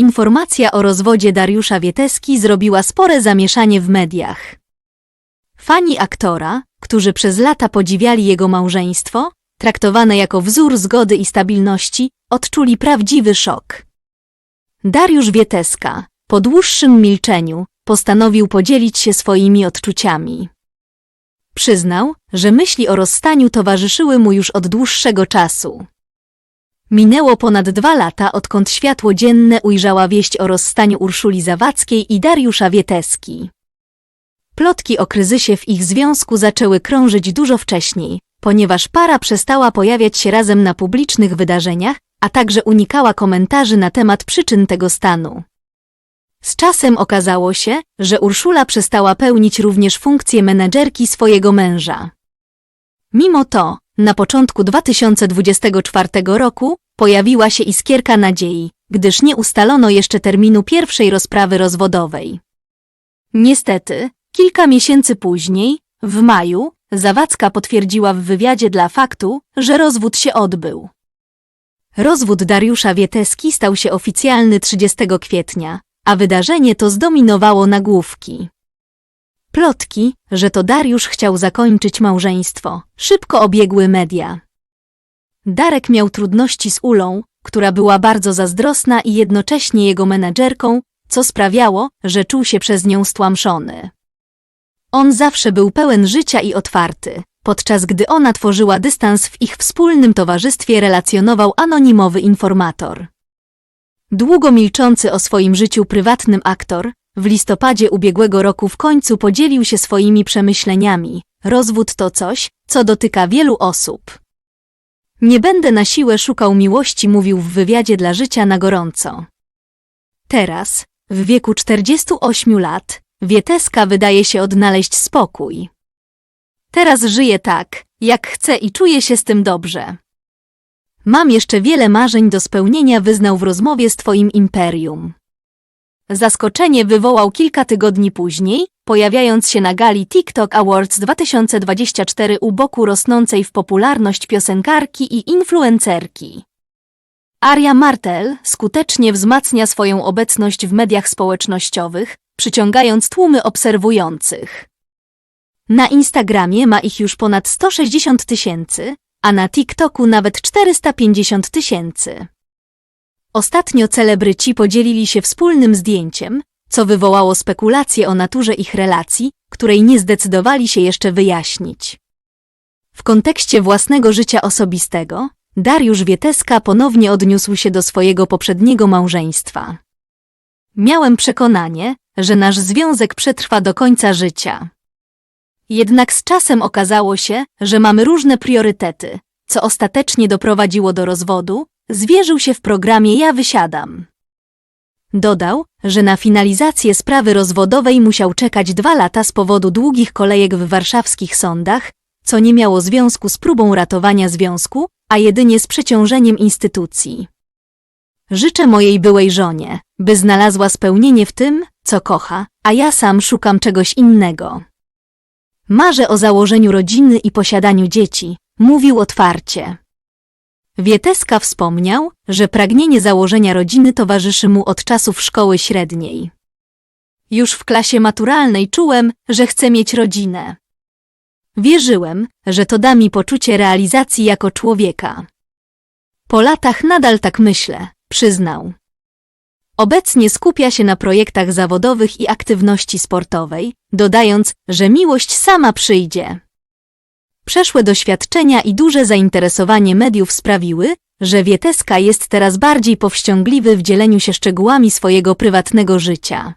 Informacja o rozwodzie Dariusza Wieteski zrobiła spore zamieszanie w mediach. Fani aktora, którzy przez lata podziwiali jego małżeństwo, traktowane jako wzór zgody i stabilności, odczuli prawdziwy szok. Dariusz Wieteska, po dłuższym milczeniu, postanowił podzielić się swoimi odczuciami. Przyznał, że myśli o rozstaniu towarzyszyły mu już od dłuższego czasu. Minęło ponad dwa lata, odkąd światło dzienne ujrzała wieść o rozstaniu Urszuli Zawadzkiej i Dariusza Wieteski. Plotki o kryzysie w ich związku zaczęły krążyć dużo wcześniej, ponieważ para przestała pojawiać się razem na publicznych wydarzeniach, a także unikała komentarzy na temat przyczyn tego stanu. Z czasem okazało się, że Urszula przestała pełnić również funkcję menedżerki swojego męża. Mimo to, na początku 2024 roku pojawiła się iskierka nadziei, gdyż nie ustalono jeszcze terminu pierwszej rozprawy rozwodowej. Niestety, kilka miesięcy później, w maju, Zawadzka potwierdziła w wywiadzie dla faktu, że rozwód się odbył. Rozwód Dariusza Wieteski stał się oficjalny 30 kwietnia, a wydarzenie to zdominowało nagłówki. Plotki, że to Dariusz chciał zakończyć małżeństwo, szybko obiegły media. Darek miał trudności z Ulą, która była bardzo zazdrosna i jednocześnie jego menedżerką, co sprawiało, że czuł się przez nią stłamszony. On zawsze był pełen życia i otwarty, podczas gdy ona tworzyła dystans w ich wspólnym towarzystwie relacjonował anonimowy informator. Długo milczący o swoim życiu prywatnym aktor, w listopadzie ubiegłego roku w końcu podzielił się swoimi przemyśleniami. Rozwód to coś, co dotyka wielu osób. Nie będę na siłę szukał miłości, mówił w wywiadzie dla życia na gorąco. Teraz, w wieku 48 lat, Wieteska wydaje się odnaleźć spokój. Teraz żyję tak, jak chcę i czuję się z tym dobrze. Mam jeszcze wiele marzeń do spełnienia, wyznał w rozmowie z Twoim imperium. Zaskoczenie wywołał kilka tygodni później, pojawiając się na gali TikTok Awards 2024 u boku rosnącej w popularność piosenkarki i influencerki. Aria Martel skutecznie wzmacnia swoją obecność w mediach społecznościowych, przyciągając tłumy obserwujących. Na Instagramie ma ich już ponad 160 tysięcy, a na TikToku nawet 450 tysięcy. Ostatnio celebryci podzielili się wspólnym zdjęciem, co wywołało spekulacje o naturze ich relacji, której nie zdecydowali się jeszcze wyjaśnić. W kontekście własnego życia osobistego, Dariusz Wieteska ponownie odniósł się do swojego poprzedniego małżeństwa. Miałem przekonanie, że nasz związek przetrwa do końca życia. Jednak z czasem okazało się, że mamy różne priorytety, co ostatecznie doprowadziło do rozwodu, zwierzył się w programie Ja wysiadam. Dodał, że na finalizację sprawy rozwodowej musiał czekać dwa lata z powodu długich kolejek w warszawskich sądach, co nie miało związku z próbą ratowania związku, a jedynie z przeciążeniem instytucji. Życzę mojej byłej żonie, by znalazła spełnienie w tym, co kocha, a ja sam szukam czegoś innego. Marzę o założeniu rodziny i posiadaniu dzieci, mówił otwarcie. Wieteska wspomniał, że pragnienie założenia rodziny towarzyszy mu od czasów szkoły średniej. Już w klasie maturalnej czułem, że chcę mieć rodzinę. Wierzyłem, że to da mi poczucie realizacji jako człowieka. Po latach nadal tak myślę, przyznał. Obecnie skupia się na projektach zawodowych i aktywności sportowej, dodając, że miłość sama przyjdzie. Przeszłe doświadczenia i duże zainteresowanie mediów sprawiły, że Wieteska jest teraz bardziej powściągliwy w dzieleniu się szczegółami swojego prywatnego życia.